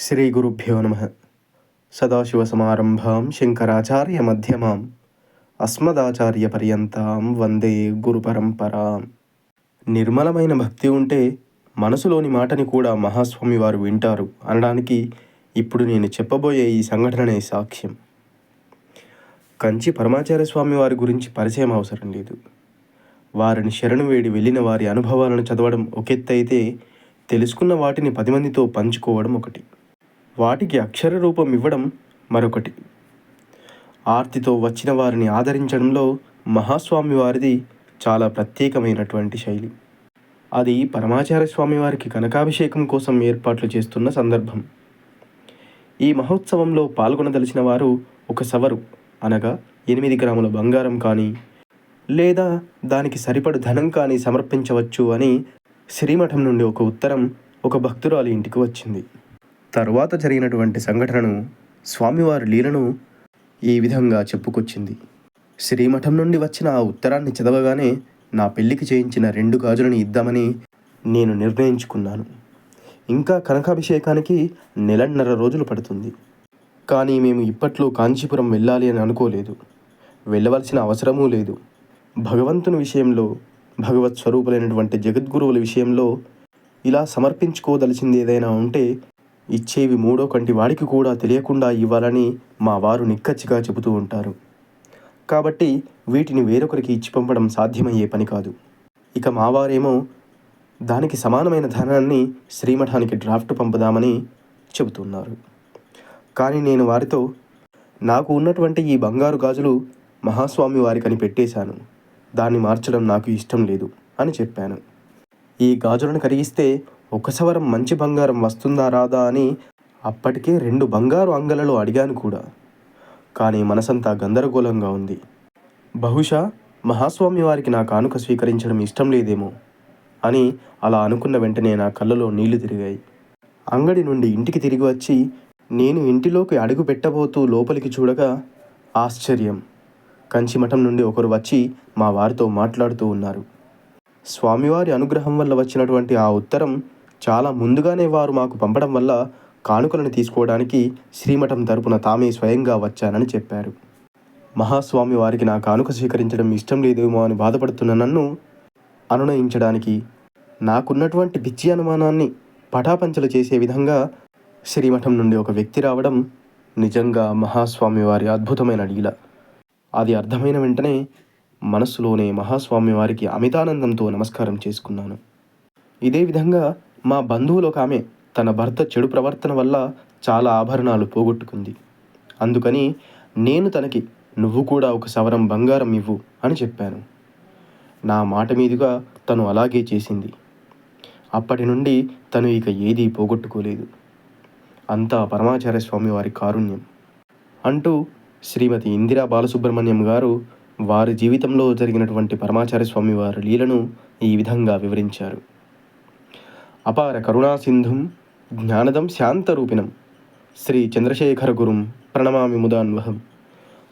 శ్రీ గురుభ్యో నమ. సదాశివసమారంభాం శంకరాచార్య మధ్యమాం అస్మదాచార్య పర్యంతాం వందే గురుపరంపరాం. నిర్మలమైన భక్తి ఉంటే మనసులోని మాటని కూడా మహాస్వామి వారు వింటారు అనడానికి ఇప్పుడు నేను చెప్పబోయే ఈ సంఘటననే సాక్ష్యం. కంచి పరమాచార్య స్వామి వారి గురించి పరిచయం అవసరం లేదు. వారిని శరణు వేడి వెళ్ళిన వారి అనుభవాలను చదవడం ఒకెత్తైతే తెలుసుకున్న వాటిని పది మందితో పంచుకోవడం ఒకటి. వాటికి అక్షర రూపం ఇవ్వడం మరొకటి. ఆర్తితో వచ్చిన వారిని ఆదరించడంలో మహాస్వామి వారిది చాలా ప్రత్యేకమైనటువంటి శైలి. అది పరమాచార్య స్వామి వారికి కనకాభిషేకం కోసం ఏర్పాట్లు చేస్తున్న సందర్భం. ఈ మహోత్సవంలో పాల్గొనదలిచిన వారు ఒక సవరు అనగా ఎనిమిది గ్రాముల బంగారం కానీ లేదా దానికి సరిపడు ధనం కానీ సమర్పించవచ్చు అని శ్రీమఠం నుండి ఒక ఉత్తరం ఒక భక్తురాలి ఇంటికి వచ్చింది. తరువాత జరిగినటువంటి సంఘటనను స్వామివారి లీలను ఈ విధంగా చెప్పుకొచ్చింది. శ్రీమఠం నుండి వచ్చిన ఆ ఉత్తరాన్ని చదవగానే నా పెళ్ళికి చేయించిన రెండు గాజులను ఇద్దామని నేను నిర్ణయించుకున్నాను. ఇంకా కనకాభిషేకానికి నెలన్నర రోజులు పడుతుంది. కానీ మేము ఇప్పట్లో కాంచీపురం వెళ్ళాలి అని అనుకోలేదు. వెళ్ళవలసిన అవసరమూ లేదు. భగవంతుని విషయంలో భగవత్ స్వరూపులైనటువంటి జగద్గురువుల విషయంలో ఇలా సమర్పించుకోదలిచింది ఏదైనా ఉంటే ఇచ్చేవి మూడో కంటి వాడికి కూడా తెలియకుండా ఇవ్వాలని మా వారు నిక్కచ్చిగా చెబుతూ ఉంటారు. కాబట్టి వీటిని వేరొకరికి ఇచ్చి పంపడం సాధ్యమయ్యే పని కాదు. ఇక మావారేమో దానికి సమానమైన ధనాన్ని శ్రీమఠానికి డ్రాఫ్ట్ పంపుదామని చెబుతున్నారు. కానీ నేను వారితో నాకు ఉన్నటువంటి ఈ బంగారు గాజులు మహాస్వామి వారికని పెట్టేశాను. దాన్ని మార్చడం నాకు ఇష్టం లేదు అని చెప్పాను. ఈ గాజులను కరిగిస్తే ఒక సవరం మంచి బంగారం వస్తుందా రాదా అని అప్పటికే రెండు బంగారు అంగలలో అడిగాను కూడా. కానీ మనసంతా గందరగోళంగా ఉంది. బహుశా మహాస్వామి వారికి నా కానుక స్వీకరించడం ఇష్టం లేదేమో అని అలా అనుకున్న వెంటనే నా కళ్ళలో నీళ్ళు తిరిగాయి. అంగడి నుండి ఇంటికి తిరిగి వచ్చి నేను ఇంటిలోకి అడుగు పెట్టబోతూ లోపలికి చూడగా ఆశ్చర్యం. కంచిమఠం నుండి ఒకరు వచ్చి మా వారితో మాట్లాడుతూ ఉన్నారు. స్వామివారి అనుగ్రహం వల్ల వచ్చినటువంటి ఆ ఉత్తరం చాలా ముందుగానే వారు మాకు పంపడం వల్ల కానుకలను తీసుకోవడానికి శ్రీమఠం తరపున తామే స్వయంగా వచ్చానని చెప్పారు. మహాస్వామి వారికి నా కానుక స్వీకరించడం ఇష్టం లేదేమో అని బాధపడుతున్న నన్ను అనునయించడానికి నాకున్నటువంటి పిచ్చి అనుమానాన్ని పటాపంచలు చేసే విధంగా శ్రీమఠం నుండి ఒక వ్యక్తి రావడం నిజంగా మహాస్వామి వారి అద్భుతమైన లీల. అది అర్థమైన వెంటనే మనస్సులోనే మహాస్వామి వారికి అమితానందంతో నమస్కారం చేసుకున్నాను. ఇదే విధంగా మా బంధువులు ఒక ఆమె తన భర్త చెడు ప్రవర్తన వల్ల చాలా ఆభరణాలు పోగొట్టుకుంది. అందుకని నేను తనకి నువ్వు కూడా ఒక సవరం బంగారం ఇవ్వు అని చెప్పాను. నా మాట మీదుగా తను అలాగే చేసింది. అప్పటి నుండి తను ఇక ఏదీ పోగొట్టుకోలేదు. అంతా పరమాచార్య స్వామి వారి కారుణ్యం. అంటూ శ్రీమతి ఇందిరా బాలసుబ్రహ్మణ్యం గారు వారి జీవితంలో జరిగినటువంటి పరమాచార్య స్వామి వారి లీలను ఈ విధంగా వివరించారు. అపార కరుణాసింధుం జ్ఞానదం శాంతరూపిణం. శ్రీ చంద్రశేఖర గురుం ప్రణమామి ముదాన్వహం.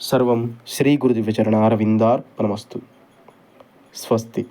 సర్వం శ్రీ గురుదివ్యచరణ గురుదివ్యచరణారవిందార్పణమస్తు స్వస్తి.